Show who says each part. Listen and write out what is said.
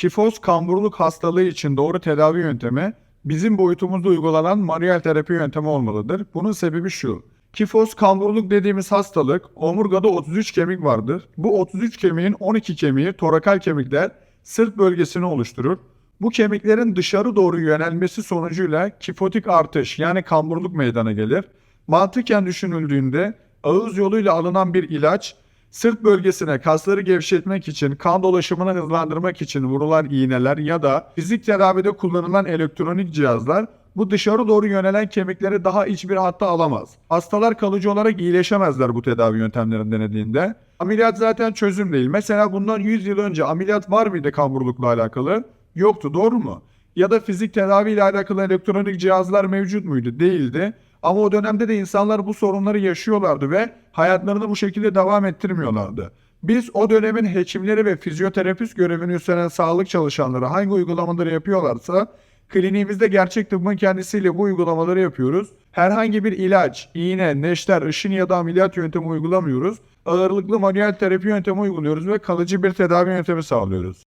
Speaker 1: Kifoz kamburluk hastalığı için doğru tedavi yöntemi bizim boyutumuzda uygulanan manuel terapi yöntemi olmalıdır. Bunun sebebi şu. Kifoz kamburluk dediğimiz hastalık omurgada 33 kemik vardır. Bu 33 kemiğin 12 kemiği torakal kemikler sırt bölgesini oluşturur. Bu kemiklerin dışarı doğru yönelmesi sonucuyla kifotik artış yani kamburluk meydana gelir. Mantıken düşünüldüğünde ağız yoluyla alınan bir ilaç sırt bölgesine kasları gevşetmek için, kan dolaşımını hızlandırmak için vurulan iğneler ya da fizik tedavide kullanılan elektronik cihazlar bu dışarı doğru yönelen kemikleri daha iç bir hatta alamaz. Hastalar kalıcı olarak iyileşemezler bu tedavi yöntemlerini denediğinde. Ameliyat zaten çözüm değil. Mesela bundan 100 yıl önce ameliyat var mıydı kamburlukla alakalı? Yoktu doğru mu? Ya da fizik tedavi ile alakalı elektronik cihazlar mevcut muydu? Değildi. Ama o dönemde de insanlar bu sorunları yaşıyorlardı ve hayatlarını bu şekilde devam ettirmiyorlardı. Biz o dönemin hekimleri ve fizyoterapist görevini üstlenen sağlık çalışanları hangi uygulamaları yapıyorlarsa kliniğimizde gerçek tıbbın kendisiyle bu uygulamaları yapıyoruz. Herhangi bir ilaç, iğne, neşter, ışın ya da ameliyat yöntemi uygulamıyoruz. Ağırlıklı manuel terapi yöntemi uyguluyoruz ve kalıcı bir tedavi yöntemi sağlıyoruz.